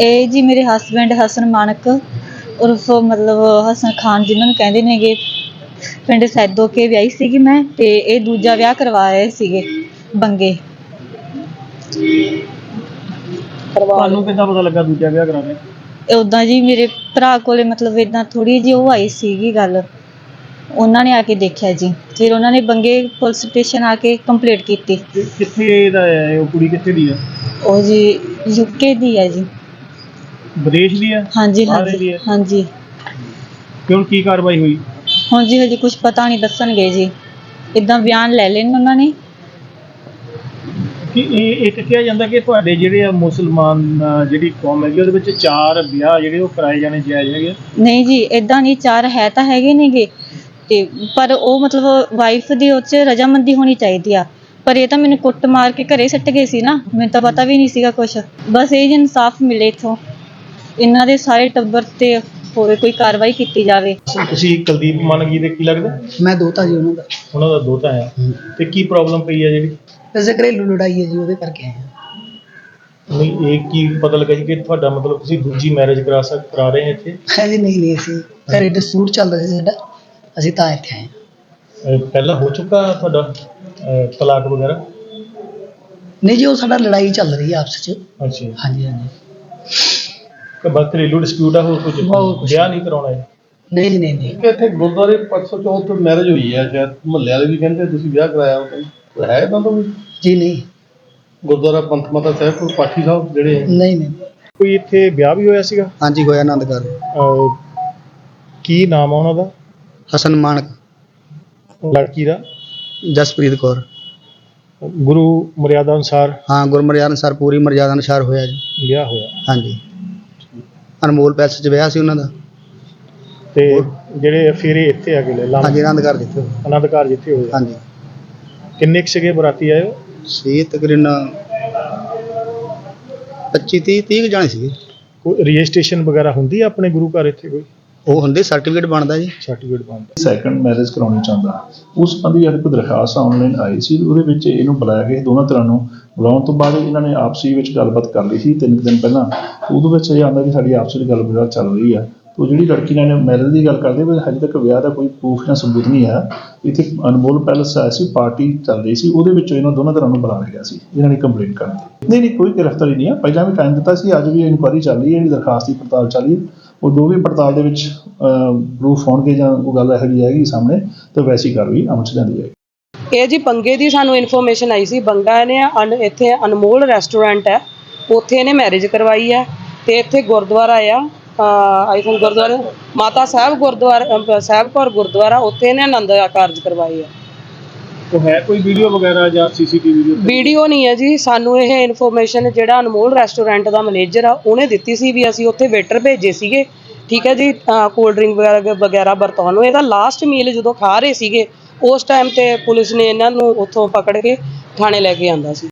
ਇਹ ਜੀ ਮੇਰੇ ਹਸਬੈਂਡ ਹਸਨ ਮਾਨਕ ਉਰਫ ਮਤਲਬ ਹਸਨ ਖਾਨ ਜਿਨ੍ਹਾਂ ਨੂੰ ਕਹਿੰਦੇ ਨੇਗੇ ਪਿੰਡ ਸੈਦੋ ਕੇ ਵਿਆਹੀ ਸੀਗੀ ਮੈਂ ਤੇ ਇਹ ਦੂਜਾ ਵਿਆਹ ਕਰਵਾ ਰਹੇ ਸੀਗੇ ਬੰਗੇ। ਤੁਹਾਨੂੰ ਕਿੱਦਾਂ ਪਤਾ ਲੱਗਾ ਦੂਜਾ ਵਿਆਹ ਕਰਾਉਣਾ ਉਦਾਂ ਜੀ ਮੇਰੇ ਭਰਾ ਕੋਲੇ ਮਤਲਬ ਇਦਾਂ ਥੋੜੀ ਜਿਹੀ ਉਹ ਆਈ ਸੀਗੀ ਗੱਲ। ਉਹਨਾਂ ਨੇ ਆ ਕੇ ਦੇਖਿਆ ਜੀ। ਫਿਰ ਉਹਨਾਂ ਨੇ ਬੰਗੇ ਪੁਲਿਸ ਸਟੇਸ਼ਨ ਆ ਕੇ ਕੰਪਲੀਟ ਕੀਤੀ। ਕਿੱਥੇ ਦਾ ਹੈ ਉਹ ਕੁੜੀ ਕਿੱਥੇ ਦੀ ਹੈ? ਉਹ ਜੀ ਯੂਕੇ ਦੀ ਹੈ ਜੀ। ਵਿਦੇਸ਼ ਦੀ ਹੈ ਹਾਂਜੀ ਬਾਹਰ ਦੀ ਹਾਂਜੀ ਹੈ? ਹਾਂਜੀ। ਤੇ ਹੁਣ ਕੀ ਕਾਰਵਾਈ ਹੋਈ? ਹੁਣ ਜੀ ਹਜੇ ਕੁਝ ਪਤਾ ਨਹੀਂ ਦੱਸਣਗੇ ਜੀ। ਇਦਾਂ ਬਿਆਨ ਲੈ ਲੈਣ ਉਹਨਾਂ ਨੇ। ਕਿ ਇਹ ਇੱਕ ਕਿਹਾ ਜਾਂਦਾ ਕਿ ਤੁਹਾਡੇ ਜਿਹੜੇ ਆ ਮੁਸਲਮਾਨ ਜਿਹੜੀ ਕੌਮ ਹੈਗੀ ਉਹਦੇ ਵਿੱਚ ਚਾਰ ਵਿਆਹ ਜਿਹੜੇ ਉਹ ਕਰਾਏ ਜਾਣੇ ਜਾਇਜ਼ ਹੈਗੇ ਨਹੀਂ ਜੀ ਇਦਾਂ ਨਹੀਂ ਚਾਰ ਹੈ ਤਾਂ ਹੈਗੇ ਨੇਗੇ। ਤੇ ਪਰ ਉਹ ਮਤਲਬ ਵਾਈਫ ਦੀ ਉਹ 'ਚ ਰਜਾਮੰਦੀ ਹੋਣੀ ਚਾਹੀਦੀ ਆ। ਪਰ ਇਹ ਤਾਂ ਮੈਨੂੰ ਕੁੱਟ ਮਾਰ ਕੇ ਘਰੇ ਸੱਟ ਗਏ ਸੀ ਨਾ। ਮੈਨੂੰ ਤਾਂ ਪਤਾ ਵੀ ਨਹੀਂ ਸੀਗਾ ਕੁਛ। ਬਸ ਇਹ ਜੀ ਇਨਸਾਫ ਮਿਲੇ ਇਥੋਂ। ਇਹਨਾਂ ਦੇ ਸਾਰੇ ਟੱਬਰ ਤੇ ਹੋਰ ਕੋਈ ਕਾਰਵਾਈ ਕੀਤੀ ਜਾਵੇ। ਤੁਸੀਂ ਕੁਲਦੀਪ ਮਾਨਗੀ ਦੇ ਕੀ ਲੱਗਦਾ? ਮੈਂ ਦੋਤਾ ਜੀ ਉਹਨਾਂ ਦਾ। ਉਹਨਾਂ ਦਾ ਦੋਤਾ ਹੈ। ਤੇ ਕੀ ਪ੍ਰੋਬਲਮ ਪਈ ਹੈ ਜਿਹੜੀ? ਵੈਸੇ ਘਰੇਲੂ ਲੜਾਈ ਹੈ ਜੀ ਉਹਦੇ ਕਰਕੇ ਆਏ ਹਾਂ। ਨਹੀਂ ਇਹ ਕੀ ਪਤਾ ਲੱਗਾ ਜੀ ਕਿ ਤੁਹਾਡਾ ਮਤਲਬ ਤੁਸੀਂ ਦੂਜੀ ਮੈਰਿਜ ਕਰਾ ਸਕ ਕਰਾ ਰਹੇ ਹੋ ਇੱਥੇ? ਹੈ ਜੀ ਨਹੀਂ ਨਹੀਂ ਅਸੀਂ ਘਰੇ ਡਿਸਪਿਊਟ ਚੱਲਦਾ ਸੀ ਸਾਡਾ। ਅਸੀਂ ਤਾਂ ਇੱਥੇ ਆਏ ਹਾਂ। ਅਹ, ਪਹਿਲਾਂ ਹੋ ਚੁੱਕਾ ਤੁਹਾਡਾ ਅਹ, ਤਲਾਕ ਵਗੈਰਾ? ਨਹੀਂ ਜੀ ਉਹ ਸਾਡਾ ਲੜਾਈ ਚੱਲ ਰਹੀ ਹੈ ਆਪਸ ਵਿੱਚ ਅੱਛਾ ਹਾਂਜੀ ਹਾਂਜੀ। ਕਿ ਬਸ ਘਰੇਲੂ ਡਿਸਪਿਊਟ ਆ ਹੋਰ ਕੁਝ ਹੋਰ ਕੁਛ ਵਿਆਹ ਨਹੀਂ ਕਰਾਉਣਾ ਹੈ? ਨਹੀਂ ਨਹੀਂ ਨਹੀਂ ਕਿ ਇੱਥੇ ਗੁਰਦੁਆਰੇ 504 ਤੋਂ ਮੈਰਿਜ ਹੋਈ ਹੈ ਸ਼ਾਇਦ ਮੁਹੱਲੇ ਵਾਲੇ ਵੀ ਕਹਿੰਦੇ ਤੁਸੀਂ ਵਿਆਹ ਕਰਾਇਆ ਕਹਿੰਦੇ ਹੈ ਤੋਂ ਵੀ? ਜੀ ਨਹੀਂ। ਗੁਰਦੁਆਰਾ ਪੰਥ ਮਾਤਾ ਸਾਹਿਬ ਪਾਠੀ ਸਾਹਿਬ ਜਿਹੜੇ ਹੈ। ਨਹੀਂ ਨਹੀਂ। ਕੋਈ ਇੱਥੇ ਵਿਆਹ ਵੀ ਹੋਇਆ ਸੀਗਾ? ਹਾਂਜੀ ਹੋਇਆ ਅਹ, ਕੀ ਨਾਮ ਆ ਉਹਨਾਂ ਦਾ? ਹਸਨ ਮਾਨਕ। ਲੜਕੀ ਦਾ? ਜਸਪ੍ਰੀਤ ਕੌਰ। ਗੁਰੂ ਮਰਿਆਦਾ ਅਨੁਸਾਰ ਹਾਂ ਗੁਰਮਰਿਆਦ ਅਨੁਸਾਰ ਪੂਰੀ ਮਰਿਆਦਾ ਅਨੁਸਾਰ ਹੋਇਆ ਜੀ। ਵਿਆਹ ਹੋਇਆ। ਹਾਂਜੀ। ਅਨਮੋਲ ਪੈਲਸ 'ਚ ਵਿਆਹ ਸੀ ਉਹਨਾਂ ਦਾ। ਤੇ ਜਿਹੜੇ ਫੇਰੇ ਇੱਥੇ ਆ ਗਏ ਲੈ ਹਾਂਜੀ ਆਨੰਦਗੜ ਜਿੱਥੇ ਹੋਇਆ। ਆਨੰਦ ਘਰ ਜਿੱਥੇ ਹੋਇਆ ਹਾਂਜੀ। ਕਿੰਨੇ ਕੁ ਸੀਗੇ ਬਰਾਤੀ ਆਏ ਹੋ? ਸੀ ਤਕਰੀਬਨ 25 30 30 ਜਾਣੇ ਸੀਗੇ। ਕੋਈ ਰਜਿਸਟ੍ਰੇਸ਼ਨ ਵਗੈਰਾ ਹੁੰਦੀ ਆ ਆਪਣੇ ਗੁਰੂ ਘਰ ਇੱਥੇ ਕੋਈ? ਉਹ ਹੁੰਦੇ ਸਰਟੀਫਿਕੇਟ ਬਣਦਾ ਜੀ? ਸਰਟੀਫਿਕੇਟ ਬਣਦਾ। ਸੈਕੰਡ ਮੈਰਿਜ ਕਰਾਉਣੀ ਚਾਹੁੰਦਾ। ਉਸ ਸੰਬੰਧੀ ਸਾਡੇ ਦਰਖਾਸਤ ਆਨਲਾਈਨ ਆਈ ਸੀ, ਉਹਦੇ ਵਿੱਚ ਇਹਨੂੰ ਬੁਲਾਇਆ ਗਿਆ, ਦੋਨਾਂ ਤਰ੍ਹਾਂ ਨੂੰ ਬੁਲਾਉਣ ਤੋਂ ਬਾਅਦ ਇਹਨਾਂ ਨੇ ਆਪਸੀ ਵਿੱਚ ਗੱਲਬਾਤ ਕਰ ਲਈ ਸੀ, ਤਿੰਨ ਕੁ ਦਿਨ ਪਹਿਲਾਂ। ਉਹਦੇ ਵਿੱਚ ਇਹ ਆਉਂਦਾ ਕਿ ਸਾਡੀ ਆਪਸੀ ਵਿੱਚ ਗੱਲਬਾਤ ਚੱਲ ਰਹੀ ਆ। ਤੋ ਜਿਹੜੀ ਲੜਕੀ ਨਾਲ ਮੈਰਿਜ ਦੀ ਗੱਲ ਕਰਦੇ, ਪਰ ਹਜੇ ਤੱਕ ਵਿਆਹ ਦਾ ਕੋਈ ਪ੍ਰੂਫ ਜਾਂ ਸਬੂਤ ਨਹੀਂ ਹੈ ਇੱਥੇ ਅਨਮੋਲ ਪੈਲਸ ਆਇਆ ਸੀ, ਪਾਰਟੀ ਚੱਲ ਰਹੀ ਸੀ, ਉਹਦੇ ਵਿੱਚ ਇਹਨਾਂ ਦੋਨਾਂ ਤਰ੍ਹਾਂ ਨੂੰ ਬੁਲਾਇਆ ਗਿਆ ਸੀ, ਇਹਨਾਂ ਨੇ ਕੰਪਲੇਂਟ ਕਰ ਦਿੱਤੀ। ਨਹੀਂ ਨਹੀਂ, ਕੋਈ ਗ੍ਰਿਫਤਾਰੀ ਨਹੀਂ ਹੈ ਪਹਿਲਾਂ ਵੀ ਟਾਈਮ ਦਿੱਤਾ ਸੀ, ਅੱਜ ਵੀ ਇਨਕੁਆਇਰੀ ਚੱਲ ਰਹੀ ਹੈ ਜਿਹੜੀ ਦਰਖਾਸਤ ਦੀ ਪੜਤਾਲ ਚੱਲ ਰਹੀ ਹੈ। ਉਹ ਜੋ ਵੀ ਪੜਤਾਲ ਦੇ ਵਿੱਚ ਪ੍ਰੂਫ ਹੋਣਗੇ ਜਾਂ ਉਹ ਗੱਲ ਇਹੋ ਜਿਹੀ ਆਏਗੀ ਸਾਹਮਣੇ, ਤਾਂ ਵੈਸੀ ਕਾਰਵਾਈ ਅਮਲ 'ਚ ਲਿਆਂਦੀ ਜਾਏਗੀ। ਇਹ ਜੀ ਬੰਗੇ ਦੀ ਸਾਨੂੰ ਇਨਫੋਰਮੇਸ਼ਨ ਆਈ ਸੀ, ਬੰਗਾ ਨੇ ਇੱਥੇ ਅਨਮੋਲ ਰੈਸਟੋਰੈਂਟ ਹੈ, ਉੱਥੇ ਇਹਨੇ ਮੈਰਿਜ ਕਰਵਾਈ ਹੈ, ਤੇ ਇੱਥੇ ਗੁਰਦੁਆਰਾ ਆ ਆਈ ਥਿੰਕ ਗੁਰਦੁਆਰਾ, ਮਾਤਾ ਸਾਹਿਬ ਗੁਰਦੁਆਰਾ ਸਾਹਿਬ ਕੌਰ ਗੁਰਦੁਆਰਾ, ਉੱਥੇ ਇਹਨੇ ਆਨੰਦ ਕਾਰਜ ਕਰਵਾਈ ਹੈ ਉਹ ਹੈ ਕੋਈ ਵੀਡੀਓ ਵਗੈਰਾ ਜਾਂ ਸੀਸੀਟੀਵੀ ਵੀਡੀਓ ਵੀਡੀਓ ਨਹੀਂ ਹੈ ਜੀ। ਸਾਨੂੰ ਇਹ ਇਨਫੋਰਮੇਸ਼ਨ ਜਿਹੜਾ ਅਨਮੋਲ ਰੈਸਟੋਰੈਂਟ ਦਾ ਮੈਨੇਜਰ ਆ, ਉਹਨੇ ਦਿੱਤੀ ਸੀ ਵੀ ਅਸੀਂ ਉੱਥੇ ਵੇਟਰ ਭੇਜੇ ਸੀਗੇ। ਠੀਕ ਹੈ ਜੀ ਕੋਲਡ ਡਰਿੰਕ ਵਗੈਰਾ ਵਗੈਰਾ ਵਰਤਾਉਣ ਨੂੰ। ਇਹਦਾ ਲਾਸਟ ਮੀਲ ਜਦੋਂ ਖਾ ਰਹੇ ਸੀਗੇ, ਉਸ ਟਾਈਮ ਤੇ ਪੁਲਿਸ ਨੇ ਇਹਨਾਂ ਨੂੰ ਉੱਥੋਂ ਪਕੜ ਕੇ ਥਾਣੇ ਲੈ ਕੇ ਆਂਦਾ ਸੀ।